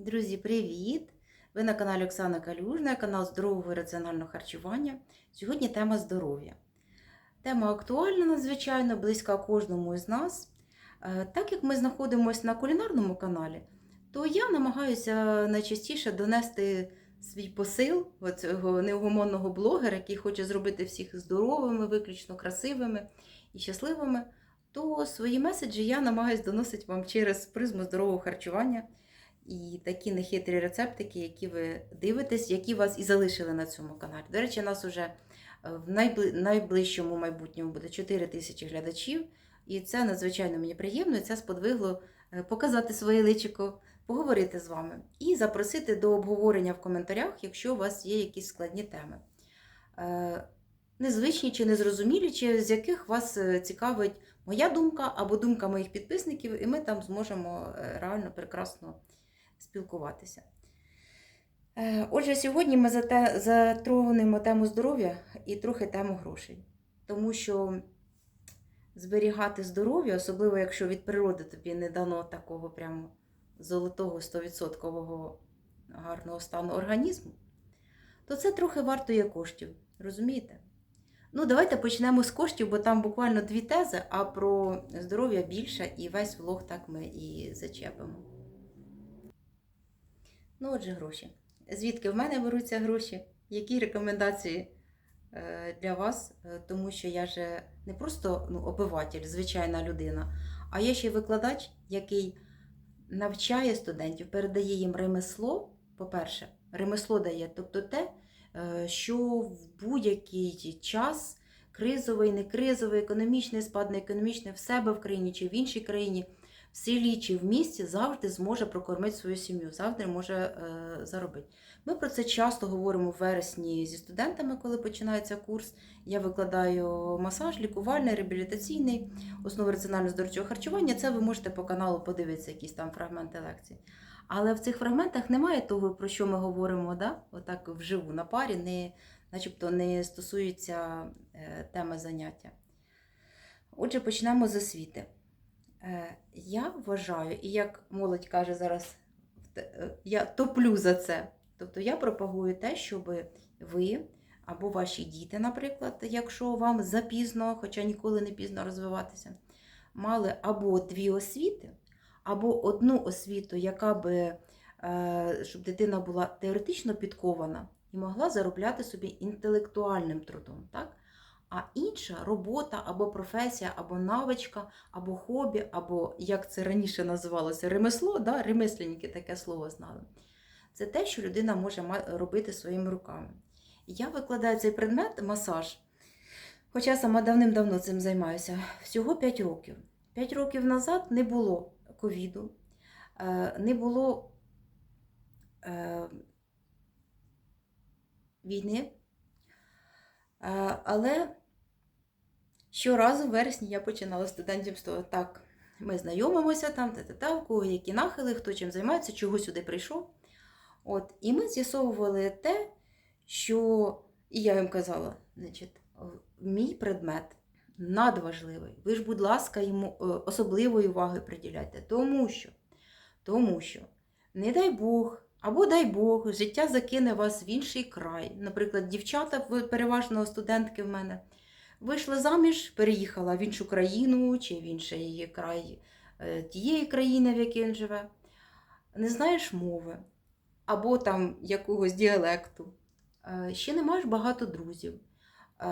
Друзі, привіт! Ви на каналі Оксана Калюжна, канал здорового і раціонального харчування. Сьогодні тема здоров'я. Тема актуальна надзвичайно, близька кожному із нас. Е, Так як ми знаходимося на кулінарному каналі, то я намагаюся найчастіше донести свій посил цього неугомонного блогера, який хоче зробити всіх здоровими, виключно красивими і щасливими. То свої меседжі я намагаюся доносити вам через призму здорового харчування і такі нехитрі рецептики, які ви дивитесь, які вас і залишили на цьому каналі. До речі, нас уже е, в найбли... найближчому майбутньому буде 4 тисячі глядачів, і це надзвичайно мені приємно. і Це сподвигло е, показати своє личико, поговорити з вами і запросити до обговорення в коментарях, якщо у вас є якісь складні теми. Е, Незвичні чи незрозумілі, чи з яких вас цікавить моя думка або думка моїх підписників, і ми там зможемо реально прекрасно спілкуватися. Е, Отже, сьогодні ми затронемо тему здоров'я і трохи тему грошей. Тому що зберігати здоров'я, особливо якщо від природи тобі не дано такого прямо золотого 100% гарного стану організму, то це трохи вартує коштів. Розумієте? Ну, давайте почнемо з коштів, бо там буквально дві тези, а про здоров'я більше, і весь влог так ми і зачепимо. Ну, отже, гроші. Звідки в мене беруться гроші? Які рекомендації е, для вас? Е, Тому що я же не просто ну, обиватель, звичайна людина, а я ще викладач, який навчає студентів, передає їм ремесло. По-перше, ремесло дає, тобто те, е, що в будь-який час кризовий, не кризовий, економічний спад, не економічний, в себе в країні чи в іншій країні, в селі в місті завжди зможе прокормити свою сім'ю, завжди може е, заробити. Ми про це часто говоримо в вересні зі студентами, коли починається курс. Я викладаю масаж, лікувальний, реабілітаційний, основи раціонально-здоровчого харчування. Це ви можете по каналу подивитися, якісь там фрагменти лекцій. Але в цих фрагментах немає того, про що ми говоримо, да? отак вживу на парі, не, начебто не стосується е, теми заняття. Отже, почнемо з освіти. Е, я вважаю, і як молодь каже зараз, е, я топлю за це. Тобто я пропагую те, щоб ви або ваші діти, наприклад, якщо вам запізно, хоча ніколи не пізно розвиватися, мали або дві освіти, або одну освіту, яка би, е, щоб дитина була теоретично підкована і могла заробляти собі інтелектуальним трудом. Так? А інша робота або професія, або навичка, або хобі, або як це раніше називалося, ремесло, да? ремесленники таке слово знали. Це те, що людина може робити своїми руками. Я викладаю цей предмет масаж, хоча сама давним-давно цим займаюся, всього 5 років. 5 років назад не було ковіду, е, не було е, війни. Е, Але щоразу в вересні я починала студентів з того, так, ми знайомимося там, та-та-та, у кого які нахили, хто чим займається, чого сюди прийшов. От, і ми з'ясовували те, що, і я їм казала, значить, мій предмет надважливий. Ви ж, будь ласка, йому е, особливої уваги приділяйте, тому що, тому що, не дай Бог, або дай Бог, життя закине вас в інший край. Наприклад, дівчата, переважно студентки в мене, вийшла заміж, переїхала в іншу країну чи в інший край е, тієї країни, в якій він живе. Не знаєш мови, або там якогось діалекту. Е, Ще не маєш багато друзів. Е,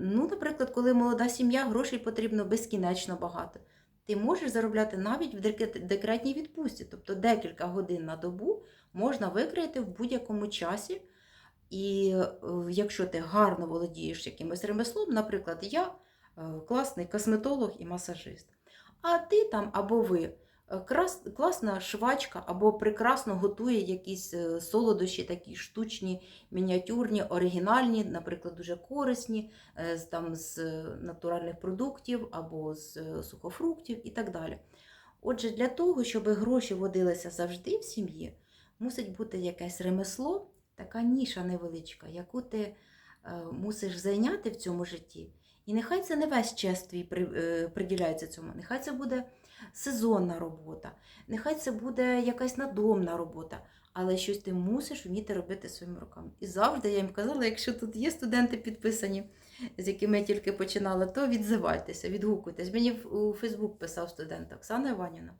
Ну, наприклад, коли молода сім'я, грошей потрібно безкінечно багато. Ти можеш заробляти навіть в декретній відпустці, тобто декілька годин на добу можна викрити в будь-якому часі. І е, якщо ти гарно володієш якимось ремеслом, наприклад, я е, класний косметолог і масажист. А ти там або ви е, класна швачка, або прекрасно готує якісь солодощі, такі штучні, мініатюрні, оригінальні, наприклад, дуже корисні, там, з натуральних продуктів або з сухофруктів і так далі. Отже, для того, щоб гроші водилися завжди в сім'ї, мусить бути якесь ремесло, така ніша невеличка, яку ти е, мусиш зайняти в цьому житті. І нехай це не весь час твій е, приділяється цьому, нехай це буде сезонна робота, нехай це буде якась надомна робота, але щось ти мусиш вміти робити своїми руками. І завжди я їм казала, якщо тут є студенти підписані, з якими я тільки починала, то відзивайтеся, відгукуйтесь. Мені у Фейсбук писав студент Оксана Іванівна.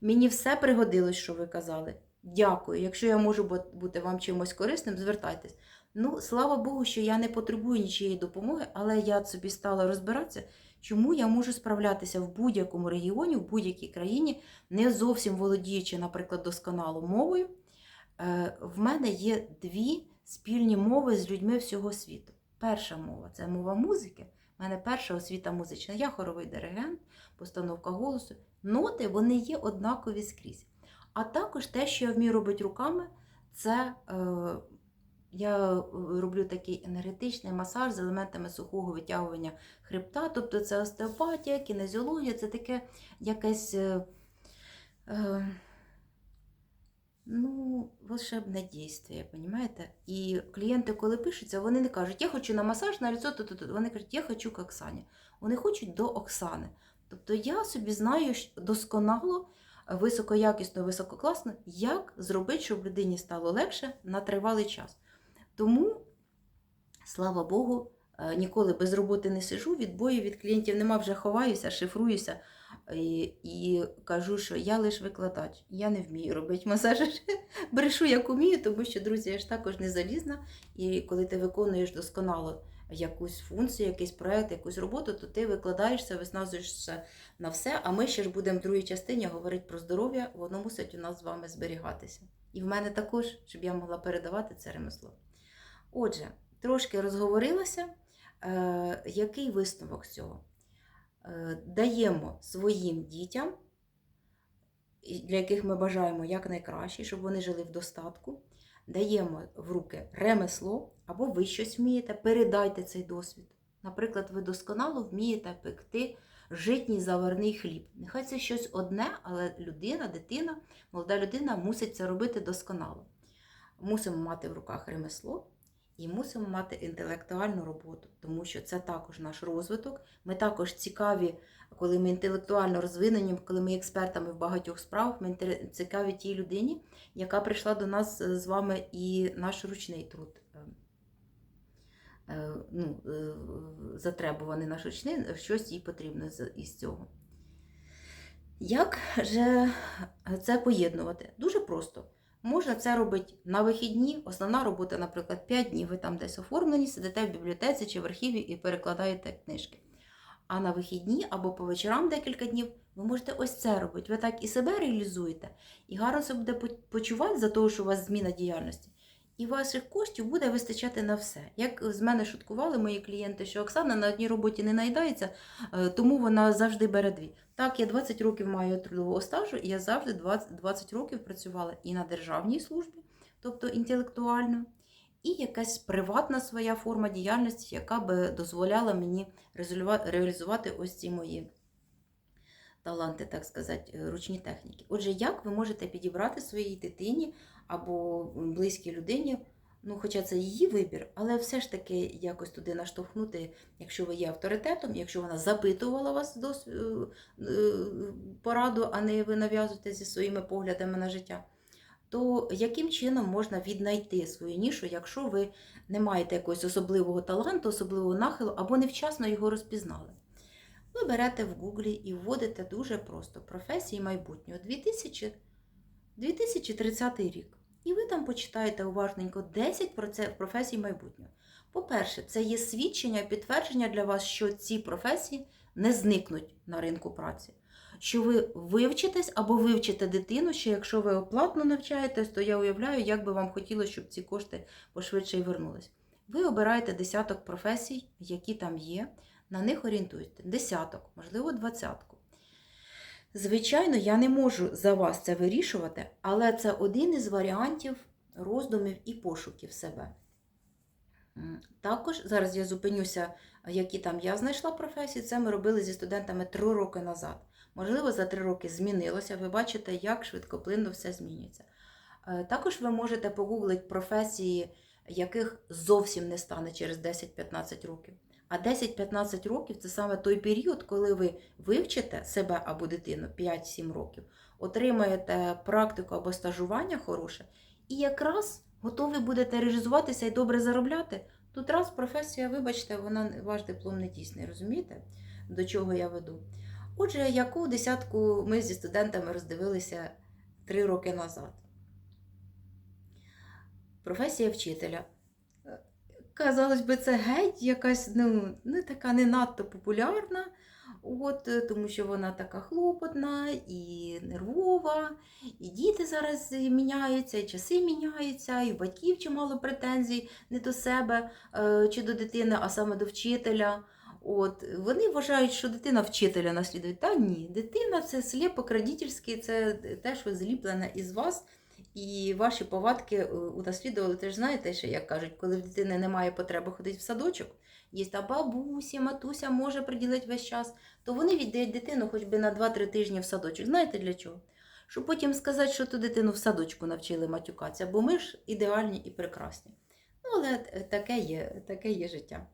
Мені все пригодилось, що ви казали. Дякую. Якщо я можу бути вам чимось корисним, звертайтесь. Ну, слава Богу, що я не потребую нічиєї допомоги, але я собі стала розбиратися, чому я можу справлятися в будь-якому регіоні, в будь-якій країні, не зовсім володіючи, наприклад, досконало мовою. Е, В мене є дві спільні мови з людьми всього світу. Перша мова це мова музики. У мене перша освіта музична. Я хоровий диригент, постановка голосу. Ноти вони є однакові скрізь. А також те, що я вмію робити руками, це е, я е, роблю такий енергетичний масаж з елементами сухого витягування хребта. Тобто це остеопатія, кінезіологія, це таке якесь. Е, е, Ну, волшебне дійство, розумієте? І клієнти, коли пишуться, вони не кажуть, я хочу на масаж, на лицо, то, то. Вони кажуть, я хочу к Оксані. Вони хочуть до Оксани. Тобто я собі знаю досконало, високоякісно, висококласно, як зробити, щоб людині стало легше на тривалий час. Тому, слава Богу, е, ніколи без роботи не сижу, відбою від клієнтів нема, вже ховаюся, шифруюся. І, і кажу, що я лише викладач, я не вмію робити масажі. Брешу, як умію, тому що, друзі, я ж також не залізна. І коли ти виконуєш досконало якусь функцію, якийсь проект, якусь роботу, то ти викладаєшся, виснажуєшся на все. А ми ще ж будемо в другій частині говорити про здоров'я, воно мусить у нас з вами зберігатися. І в мене також, щоб я могла передавати це ремесло. Отже, трошки розговорилася. Е, який висновок цього? Е, даємо своїм дітям, для яких ми бажаємо якнайкраще, щоб вони жили в достатку. Даємо в руки ремесло, або ви щось вмієте, передайте цей досвід. Наприклад, ви досконало вмієте пекти житній заварний хліб. Нехай це щось одне, але людина, дитина, молода людина мусить це робити досконало. Мусимо мати в руках ремесло і мусимо мати інтелектуальну роботу, тому що це також наш розвиток. Ми також цікаві, коли ми інтелектуально розвинені, коли ми експертами в багатьох справах, ми цікаві тій людині, яка прийшла до нас е, з вами і наш ручний труд. е, е, Ну, затребуваний наш ручний, щось їй потрібно із цього. Як же це поєднувати? Дуже просто. Можна це робити на вихідні. Основна робота, наприклад, 5 днів. Ви там десь оформлені, сидите в бібліотеці чи в архіві і перекладаєте книжки. А на вихідні або по вечорам декілька днів ви можете ось це робити. Ви так і себе реалізуєте, і гарно себе буде почувати за того, що у вас зміна діяльності. І ваших коштів буде вистачати на все. Як з мене шуткували мої клієнти, що Оксана на одній роботі не найдається, е, тому вона завжди бере дві. Так, я 20 років маю трудового стажу, і я завжди 20, 20 років працювала і на державній службі, тобто інтелектуально, і якась приватна своя форма діяльності, яка би дозволяла мені реалізувати ось ці мої таланти, так сказати, е, ручні техніки. Отже, як ви можете підібрати своїй дитині або близькій людині, ну, хоча це її вибір, але все ж таки якось туди наштовхнути, якщо ви є авторитетом, якщо вона запитувала вас дос... е, е, пораду, а не ви нав'язуєте зі своїми поглядами на життя. То яким чином можна віднайти свою нішу, якщо ви не маєте якогось особливого таланту, особливого нахилу або невчасно його розпізнали? Ви берете в Гуглі і вводите дуже просто професії майбутнього 2000, 2030 рік. І ви там почитаєте уважненько 10 проце- професій майбутнього. По-перше, це є свідчення, підтвердження для вас, що ці професії не зникнуть на ринку праці. Що ви вивчитесь або вивчите дитину, що якщо ви оплатно навчаєтесь, то я уявляю, як би вам хотілося, щоб ці кошти пошвидше й вернулись. Ви обираєте десяток професій, які там є, на них орієнтуєте. Десяток, можливо, двадцятку. Звичайно, я не можу за вас це вирішувати, але це один із варіантів роздумів і пошуків себе. Також зараз я зупинюся, які там я знайшла професії. Це ми робили зі студентами три роки назад. Можливо, за три роки змінилося. Ви бачите, як швидкоплинно все змінюється. Е, Також ви можете погуглити професії, яких зовсім не стане через 10-15 років. А 10-15 років це саме той період, коли ви вивчите себе або дитину 5-7 років, отримаєте практику або стажування хороше, і якраз готові будете реалізуватися і добре заробляти. Тут раз професія, вибачте, вона ваш диплом не дійсний, розумієте, до чого я веду. Отже, яку десятку ми зі студентами роздивилися три роки назад. Професія вчителя. Казалось би, це геть якась ну, не така не надто популярна, от, е, тому що вона така хлопотна і нервова, і діти зараз міняються, і часи міняються, і у батьків чимало претензій не до себе е, чи до дитини, а саме до вчителя. От, вони вважають, що дитина вчителя наслідує. Та ні, дитина це сліпок родительський, це те, що зліплене із вас, і ваші повадки е, унаслідували. Ви ж знаєте, що як кажуть, коли в дитини немає потреби ходити в садочок, є та бабуся, матуся може приділити весь час, то вони віддають дитину хоч би на 2-3 тижні в садочок. Знаєте для чого? Щоб потім сказати, що ту дитину в садочку навчили матюкатися, бо ми ж ідеальні і прекрасні. Ну, але таке є, таке є життя.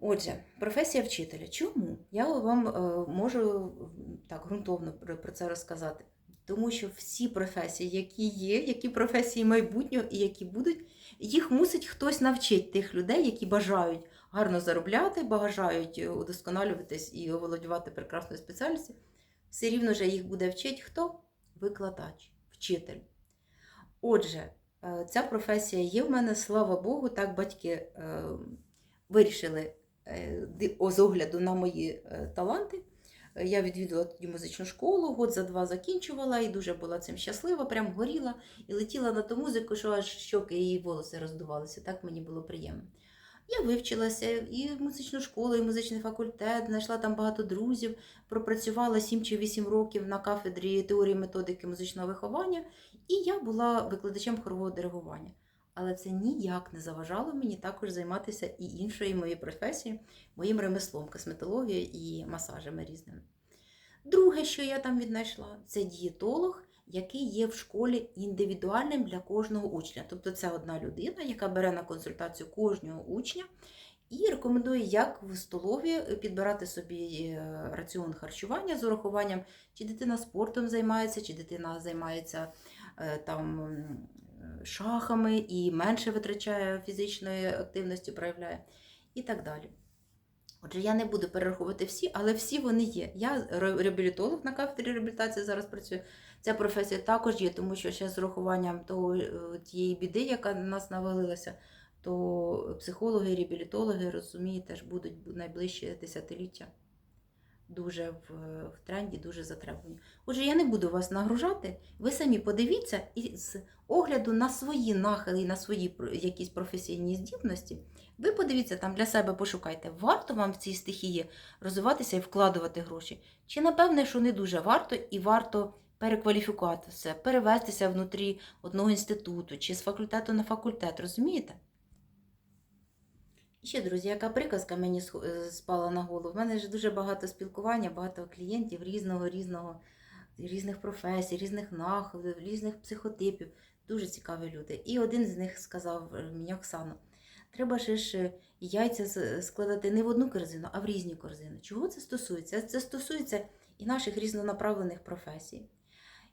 Отже, професія вчителя. Чому? Я вам е, можу так ґрунтовно про це розказати. Тому що всі професії, які є, які професії майбутнього і які будуть, їх мусить хтось навчити тих людей, які бажають гарно заробляти, бажають удосконалюватись і оволодювати прекрасною спеціальністю. Все рівно же їх буде вчити хто? Викладач, вчитель. Отже, е, ця професія є в мене, слава Богу, так батьки е, вирішили е, з огляду на мої е, таланти. Я відвідувала тоді музичну школу, год за два закінчувала і дуже була цим щаслива, прям горіла і летіла на ту музику, що аж щоки і волоси роздувалися. Так мені було приємно. Я вивчилася і в музичну школу, і в музичний факультет, знайшла там багато друзів, пропрацювала 7 чи 8 років на кафедрі теорії методики музичного виховання, і я була викладачем хорового диригування. Але це ніяк не заважало мені також займатися і іншою моєю професією, моїм ремеслом, косметологією і масажами різними. Друге, що я там віднайшла, це дієтолог, який є в школі індивідуальним для кожного учня. Тобто це одна людина, яка бере на консультацію кожного учня і рекомендує, як в столові підбирати собі е, раціон харчування з урахуванням, чи дитина спортом займається, чи дитина займається е, там шахами і менше витрачає фізичної активності, проявляє і так далі. Отже, я не буду перераховувати всі, але всі вони є. Я реабілітолог на кафедрі реабілітації зараз працюю. Ця професія також є, тому що ще з урахуванням того, е, тієї біди, яка на нас навалилася, то психологи реабілітологи, розумієте, ж будуть найближчі десятиліття дуже в, в тренді, дуже затребувані. Отже, я не буду вас нагружати. Ви самі подивіться і з огляду на свої нахили на свої якісь професійні здібності. Ви подивіться там для себе, пошукайте, варто вам в цій стихії розвиватися і вкладувати гроші. Чи напевне, що не дуже варто, і варто перекваліфікуватися, перевестися внутрі одного інституту чи з факультету на факультет, розумієте? Ще, друзі, яка приказка мені е, спала на голову. В мене ж дуже багато спілкування, багато клієнтів різного, різного, різних професій, різних нахилів, різних психотипів. Дуже цікаві люди. І один з них сказав е, мені Оксано, треба ж е, яйця складати не в одну корзину, а в різні корзини. Чого це стосується? Це стосується і наших різнонаправлених професій.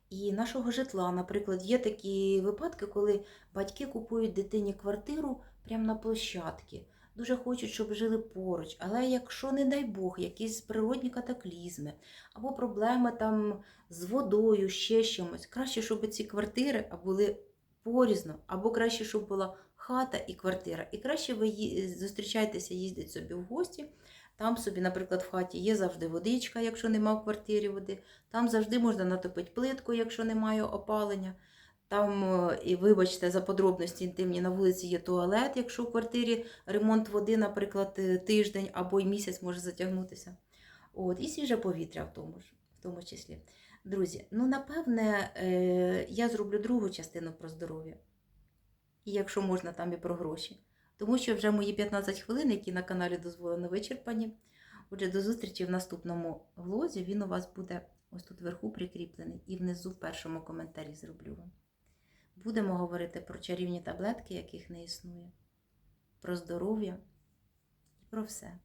І нашого житла, наприклад, є такі випадки, коли батьки купують дитині квартиру прямо на площадці. Дуже хочуть, щоб жили поруч. Але якщо, не дай Бог, якісь природні катаклізми або проблеми там з водою, ще чимось, краще, щоб ці квартири були порізно, або краще, щоб була хата і квартира. І краще ви зустрічаєтеся, їздять собі в гості. Там собі, наприклад, в хаті є завжди водичка, якщо нема в квартирі води. Там завжди можна натопити плитку, якщо немає опалення. Там, е, і вибачте, за подробності інтимні на вулиці є туалет, якщо в квартирі ремонт води, наприклад, е, тиждень або й місяць може затягнутися. От, і свіже повітря в тому ж, в тому числі. Друзі, ну напевне, е, я зроблю другу частину про здоров'я. І якщо можна, там і про гроші. Тому що вже мої 15 хвилин, які на каналі дозволено вичерпані. Отже, до зустрічі в наступному влозі. Він у вас буде ось тут вверху прикріплений і внизу в першому коментарі зроблю вам. Будемо говорити про чарівні таблетки, яких не існує, про здоров'я і про все.